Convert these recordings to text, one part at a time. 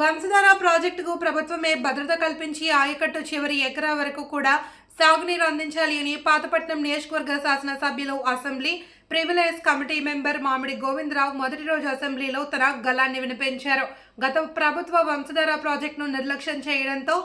వంశధార ప్రాజెక్టుకు ప్రభుత్వమే భద్రత కల్పించి ఆయకట్టు చివరి ఎకరా వరకు కూడా సాగునీరు అందించాలి అని పాతపట్నం నియోజకవర్గ శాసనసభ్యులు అసెంబ్లీ ప్రివిలేజ్ కమిటీ మెంబర్ మామిడి గోవిందరావు మొదటి రోజు అసెంబ్లీలో తన గలాన్ని వినిపించారు. గత ప్రభుత్వ వంశధార ప్రాజెక్టును నిర్లక్ష్యం చేయడంతో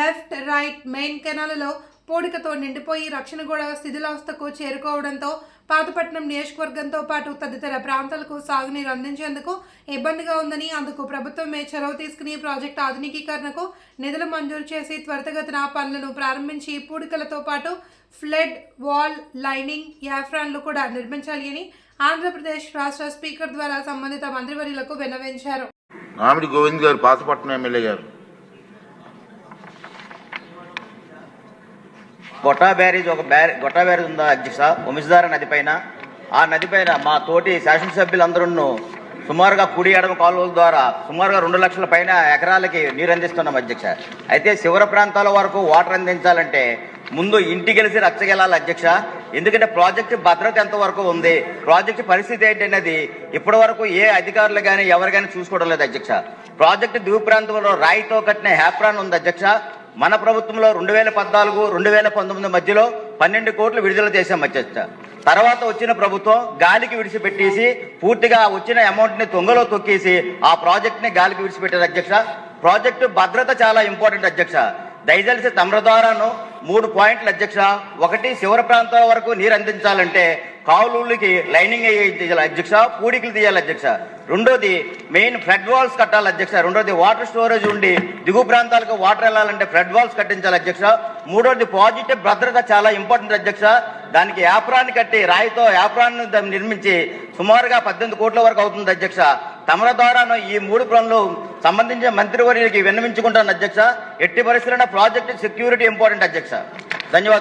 లెఫ్ట్ రైట్ మెయిన్ కెనాలలో పూడికతో నిండిపోయి రక్షణ గోడ శిథిలావస్థకు చేరుకోవడంతో పాతపట్నం నియోజకవర్గంతో పాటు తదితర ప్రాంతాలకు సాగునీరు అందించేందుకు ఇబ్బందిగా ఉందని అందుకు ప్రభుత్వమే చొరవ తీసుకుని ప్రాజెక్టు ఆధునికీకరణకు నిధులు మంజూరు చేసి త్వరితగతిన పనులను ప్రారంభించి పూడికలతో పాటు ఫ్లడ్ వాల్ లైనింగ్ యాఫ్రాన్లు కూడా నిర్మించాలి అని ఆంధ్రప్రదేశ్ రాష్ట్ర స్పీకర్ ద్వారా సంబంధిత మంత్రివర్యులకు విన్నవించారు. గోవింద్ గారు పాతపట్నం ఎమ్మెల్యే గారు. గొట్టా బ్యారేజ్ ఒక బ్యారే గొట్టా బ్యారేజ్ ఉందా అధ్యక్ష? వంశధార నది పైన ఆ నది పైన మా తోటి శాసనసభ్యులందరూ సుమారుగా కుడి ఎడమ కాలువల ద్వారా సుమారుగా రెండు లక్షల పైన ఎకరాలకి నీరు అందిస్తున్నాం అధ్యక్ష. అయితే శివర ప్రాంతాల వరకు వాటర్ అందించాలంటే ముందు ఇంటి గెలిచి రచ్చగెలాలి అధ్యక్ష. ఎందుకంటే ప్రాజెక్టు భద్రత ఎంతవరకు ఉంది? ప్రాజెక్టు పరిస్థితి ఏంటనేది ఇప్పటి వరకు ఏ అధికారులు కానీ ఎవరు కానీ చూసుకోవడం లేదు అధ్యక్ష. ప్రాజెక్టు దిగు ప్రాంతంలో రాయితో కట్టిన హ్యాప్రాన్ ఉంది అధ్యక్ష. మన ప్రభుత్వంలో రెండు వేల పద్నాలుగు రెండు వేల పంతొమ్మిది మధ్యలో పన్నెండు కోట్లు విడుదల చేశాం అధ్యక్ష తర్వాత వచ్చిన ప్రభుత్వం గాలికి విడిచిపెట్టేసి పూర్తిగా వచ్చిన అమౌంట్ని తొంగలో తొక్కేసి ఆ ప్రాజెక్ట్ని గాలికి విడిచిపెట్టారు అధ్యక్ష. ప్రాజెక్టు భద్రత చాలా ఇంపార్టెంట్ అధ్యక్ష. దయచేసి తమర ద్వారాను మూడు పాయింట్లు అధ్యక్ష. ఒకటి శివర ప్రాంతాల వరకు నీరు అందించాలంటే కాలువలకి లైనింగ్ తీయాలి అధ్యక్ష పూడికలు తీయాలి అధ్యక్ష. రెండోది మెయిన్ ఫ్లడ్ వాల్స్ కట్టాలి అధ్యక్ష. రెండోది వాటర్ స్టోరేజ్ ఉండి దిగు ప్రాంతాలకు వాటర్ వెళ్ళాలంటే ఫ్లడ్ వాల్స్ కట్టించాలి అధ్యక్ష. మూడోది పాజిటివ్ భద్రత చాలా ఇంపార్టెంట్ అధ్యక్ష. దానికి యాప్రాన్ని కట్టి రాయితో యాప్రాన్ని నిర్మించి సుమారుగా పద్దెనిమిది కోట్ల వరకు అవుతుంది అధ్యక్ష. తమల ద్వారాను ఈ మూడు పనులు సంబంధించిన మంత్రివర్యులకి విన్నవించుకుంటాను అధ్యక్ష. ఎట్టి పరిస్థితుల్లో ప్రాజెక్ట్ సెక్యూరిటీ ఇంపార్టెంట్ అధ్యక్ష. ధన్యవాదాలు.